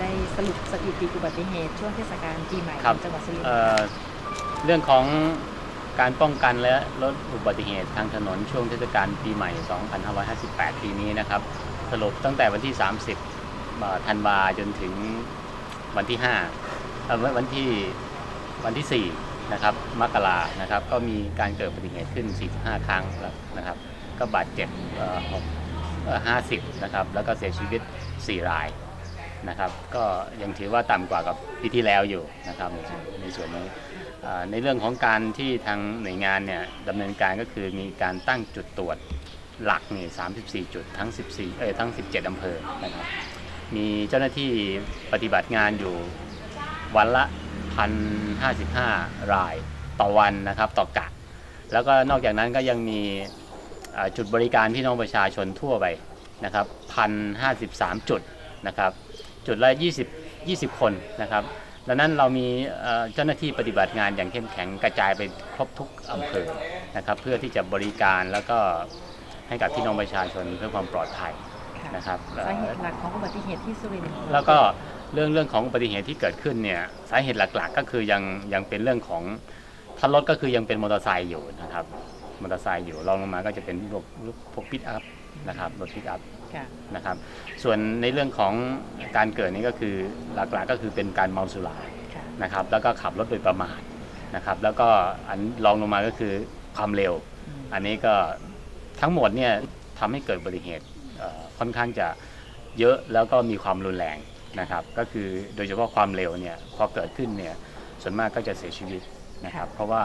ได้สรุปสถิติอุบัติเหตุช่วงเทศกาลปีใหม่ครับ ของจังหวัดสุรินทเอ่ร์อเรื่องของการป้องกันและลดอุบัติเหตุทางถนนช่วงเทศกาลปีใหม่ 2558 ปีนี้นะครับ สรุปตั้งแต่วันที่ 30เอ่อธันวาจนถึงวันที่5เอ่อวันวันที่วันที่ 4 นะครับ มกรานะครับ ก็มีการเกิดอุบัติเหตุขึ้น 45 ครั้งแล้วนะครับ ก็บาดเจ็บเอ่อหกเอ่อ50 นะครับ แล้วก็เสียชีวิต 4 ราย นะครับก็ยังถือว่าต่ำกว่ากับปีที่แล้วอยู่นะครับในส่วนในส่วนนี้อ่าในเรื่องของการที่ทางหน่วยงานเนี่ยดำเนินการก็คือมีการตั้งจุดตรวจหลักนี่34 จุดทั้ง 14 เอ้ยทั้ง 17 อำเภอนะครับมีเจ้าหน้าที่ปฏิบัติงานอยู่วันละ 1,055 รายต่อวันนะครับต่อกะ แล้วก็นอกจากนั้นก็ยังมีจุดบริการพี่น้องประชาชนทั่วไปนะครับ1,053 จุดนะครับ จุดละ20 20 คนนะครับดังนั้นเรามีเอ่อเจ้าหน้าที่ปฏิบัติงานอย่างเข้มแข็งกระจายไปครบทุกอำเภอนะครับ เพื่อที่จะบริการแล้วก็ให้กับพี่น้องประชาชนเพื่อความปลอดภัยค่ะนะครับเอ่อสาเหตุหลักของอุบัติเหตุที่สุรินทร์แล้วก็เรื่องเรื่องของอุบัติเหตุที่เกิดขึ้นเนี่ยสาเหตุหลักๆ ก็คือยังยังเป็นเรื่องของถ้ารถก็คือยังเป็นมอเตอร์ไซค์อยู่นะครับมอเตอร์ไซค์อยู่รองลงมาก็จะเป็นพวกพวกปิกอัพ นะครับรถปิกอัพค่ะนะครับส่วนในเรื่องของการเกิดนี้ก็คือหลักๆก็คือเป็นการเมาสุราค่ะนะครับแล้วก็ขับรถโดยประมาทนะครับแล้วก็อันรองลงมาก็คือความเร็วอืมอันนี้ก็ทั้งหมดเนี่ยทำให้เกิดอุบัติเหตุเอ่อค่อนข้างจะเยอะแล้วก็มีความรุนแรงนะครับก็คือโดยเฉพาะความเร็วเนี่ยพอเกิดขึ้นเนี่ยส่วนมากก็จะเสียชีวิตนะครับเพราะว่า